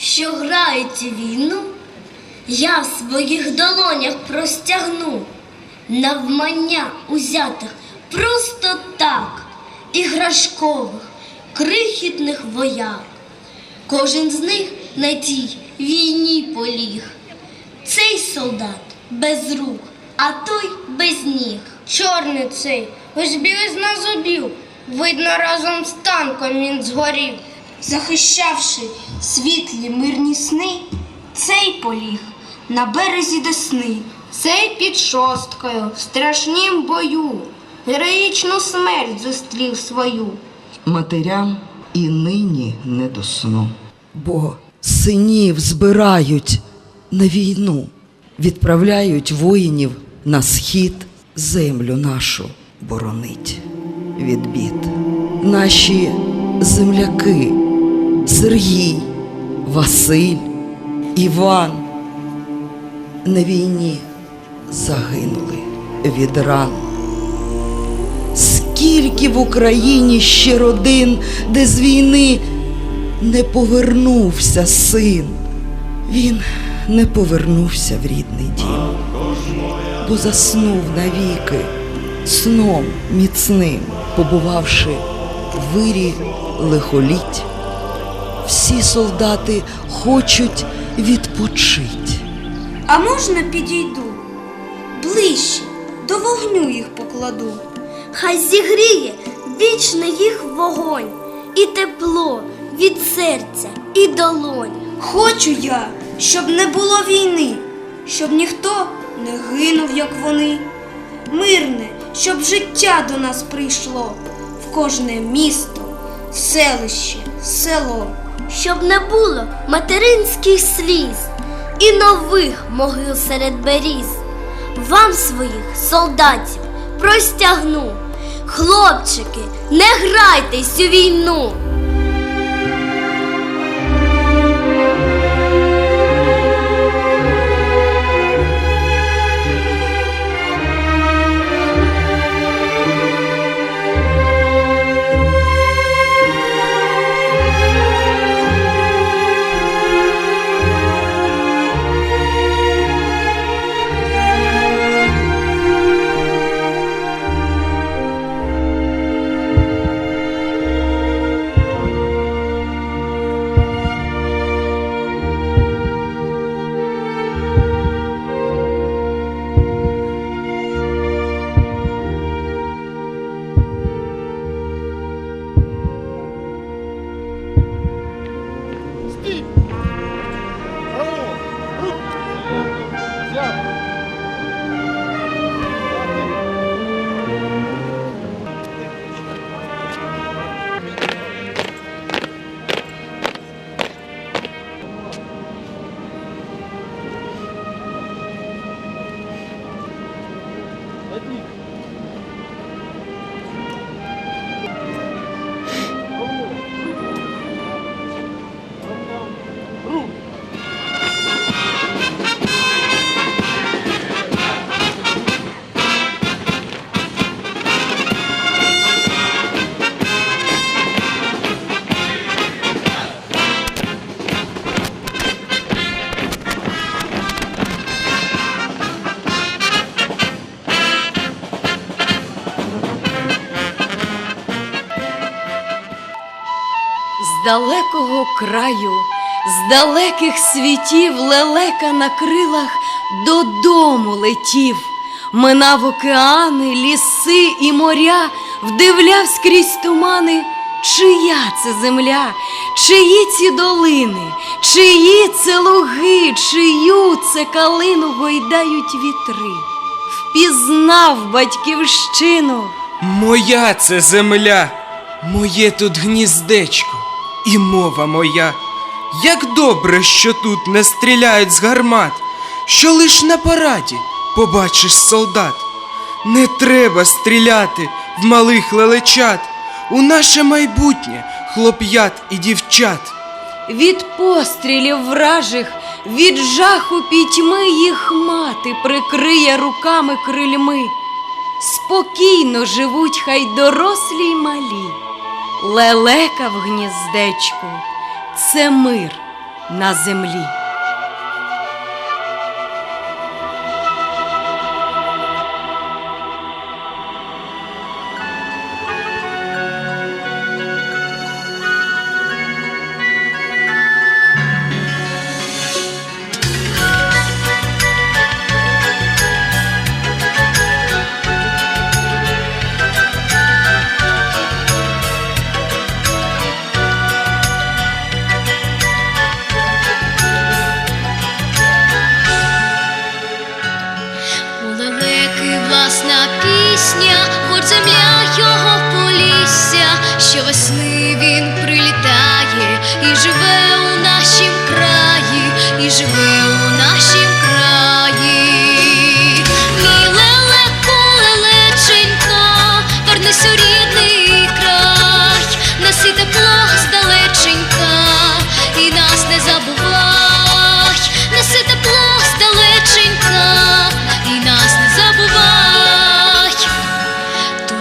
Що грають війну, я в своїх долонях простягну навмання узятих просто так, іграшкових, крихітних вояк. Кожен з них на тій війні поліг. Цей солдат без рук, а той без ніг. Чорний цей, ось білизна зубів. Видно, разом з танком він згорів. Захищавши світлі мирні сни, цей поліг на березі Десни. Цей під шосткою в страшнім бою. Героїчну смерть зустрів свою. Матерям і нині не до сну. Бо синів збирають на війну, відправляють воїнів на схід, землю нашу боронить від бід. Наші земляки Сергій, Василь, Іван на війні загинули від ран. Скільки в Україні ще родин, де з війни не повернувся син. Він не повернувся в рідний дім, бо заснув навіки сном міцним, побувавши в вирі лихоліть. Всі солдати хочуть відпочить. А можна підійду? Ближче, до вогню їх покладу. Хай зігріє вічно їх вогонь і тепло від серця і долонь. Хочу я, щоб не було війни, щоб ніхто не гинув, як вони. Мирне, щоб життя до нас прийшло в кожне місто, селище, село. Щоб не було материнських сліз і нових могил серед беріз. Вам своїх солдатів простягну. Хлопчики, не грайтесь у війну. Далекого краю, з далеких світів лелека на крилах додому летів, минав океани, ліси і моря, вдивлявсь крізь тумани, чия це земля, чиї ці долини, чиї це луги, чию це калину гойдають вітри. Впізнав батьківщину. Моя це земля, моє тут гніздечко і мова моя. Як добре, що тут не стріляють з гармат, що лиш на параді побачиш солдат. Не треба стріляти в малих лелечат, у наше майбутнє хлоп'ят і дівчат. Від пострілів вражих, від жаху пітьми їх мати прикриє руками крильми. Спокійно живуть хай дорослі й малі, лелека в гніздечку, це мир на землі.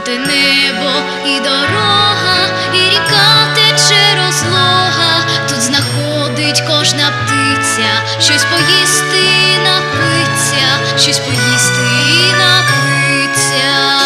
Тут небо, і дорога, і ріка тече розлога. Тут знаходить кожна птиця, щось поїсти і напиться, щось поїсти і напиться.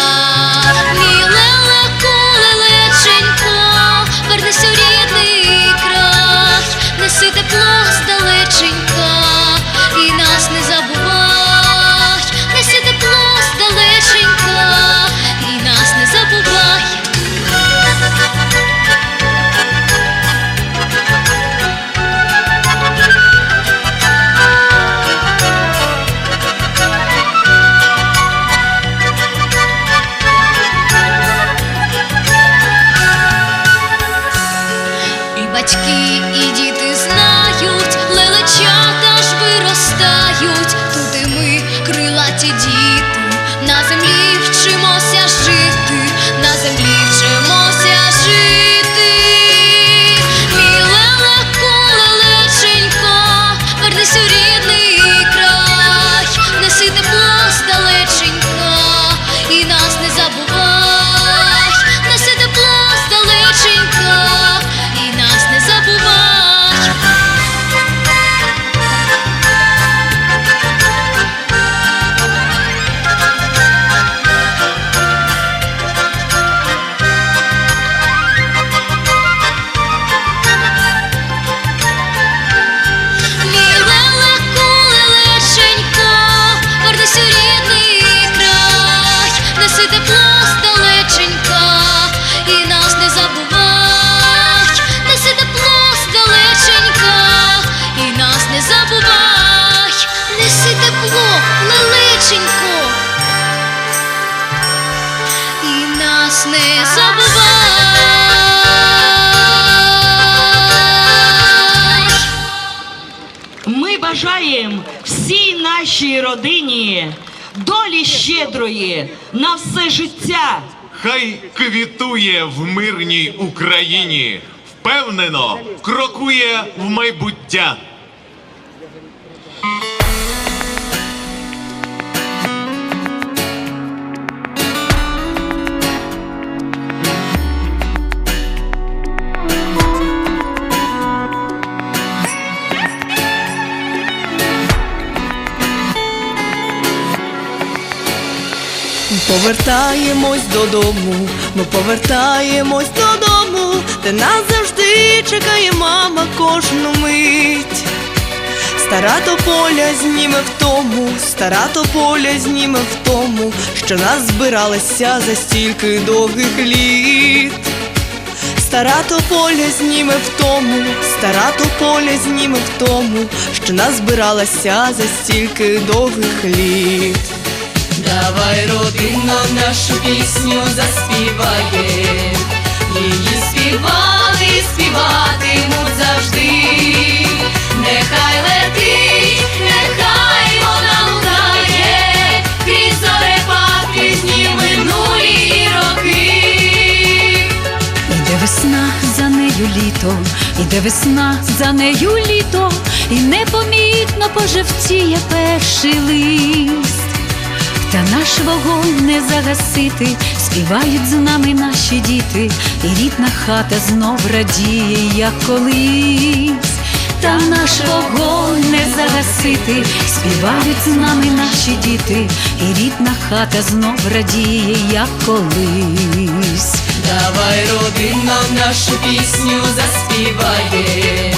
І нас забувай. Ми бажаємо всій нашій родині долі щедрої на все життя. Хай квітує в мирній Україні, впевнено крокує в майбуття. Повертаємось додому, ми повертаємось додому, де нас завжди чекає мама кожну мить. Стара тополя зніме в тому, стара тополя зніме в тому, що нас збиралася за стільки довгих літ. Стара тополя зніме в тому, стара тополя зніме в тому, що нас збиралася за стільки довгих літ. Давай, родино, нашу пісню заспіває. Її співали, співатимуть завжди. Нехай летить, нехай вона лунає, крізь зорепад, крізь дні минулі роки. Іде весна за нею літо, іде весна за нею літо, і непомітно пожевтіє перший лист. Та наш вогонь не загасити, співають з нами наші діти, і рідна хата знов радіє, як колись. Та наш вогонь не загасити, співають з нами наші діти, і рідна хата знов радіє, як колись. Давай родина нашу пісню заспіває,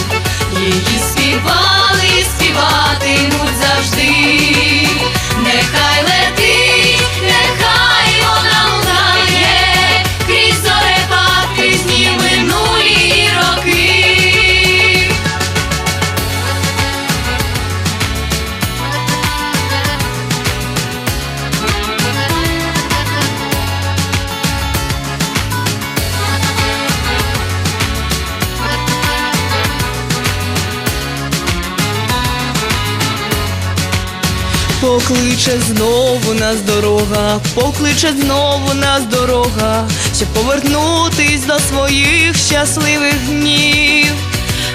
її співали, співатимуть завжди. Нехай летить, Покличе знову нас дорога, покличе знову нас дорога, щоб повернутись до своїх щасливих днів.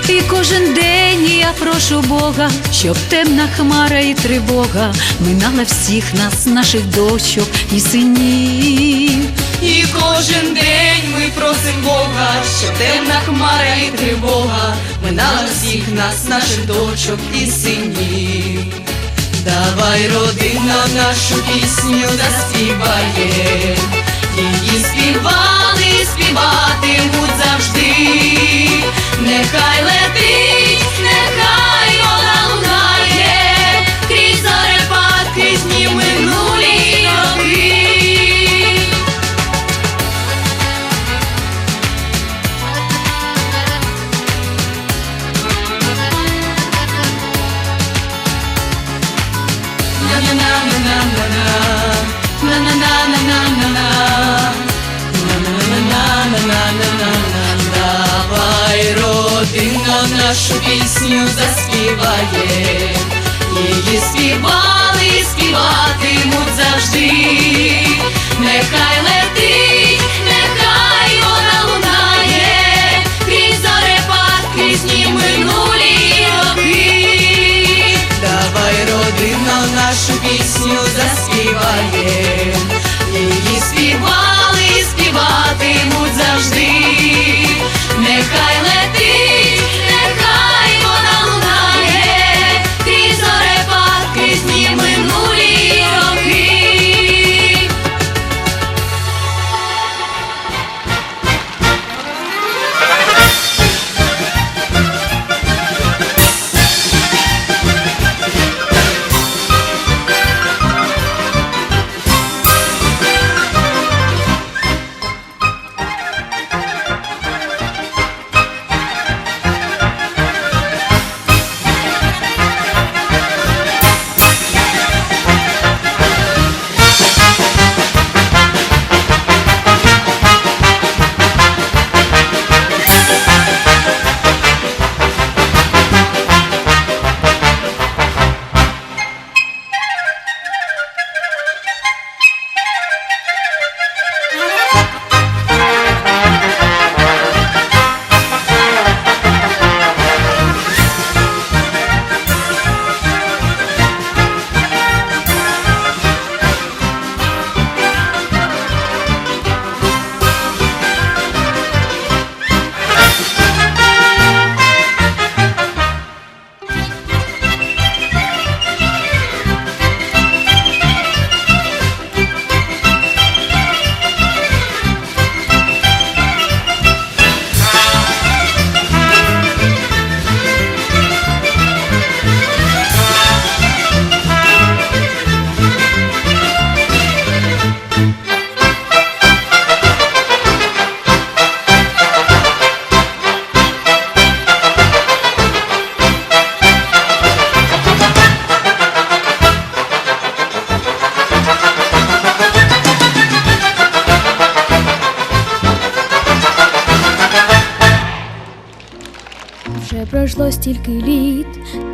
І кожен день я прошу Бога, щоб темна хмара і тривога минала всіх нас, наших дочок і синів. І кожен день ми просим Бога, щоб темна хмара і тривога минала всіх нас, наших дочок і синів. Давай родина нашу пісню заспіває, її співали, співатимуть завжди. Нехай летить, нехай пісню заспіває, її співали, і співатимуть завжди. Нехай летить, нехай вона лунає, крізь зорепад, крізь дні минулі роки. Давай родина нашу пісню заспіває,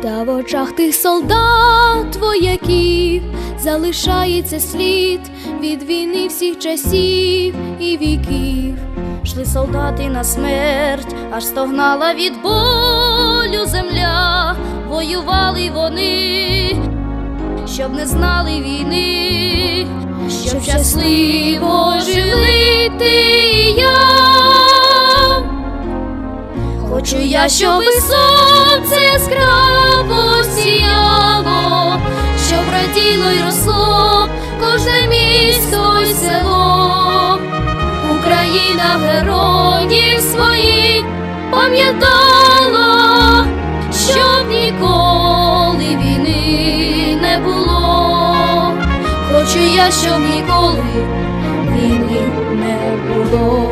та в очах тих солдат вояків залишається слід від війни всіх часів і віків. Шли солдати на смерть, аж стогнала від болю земля, воювали вони, щоб не знали війни, щоб щасливо жили ти і я. Хочу я, щоб сонце своїх пам'ятала, щоб ніколи війни не було. Хочу я, щоб ніколи війни не було.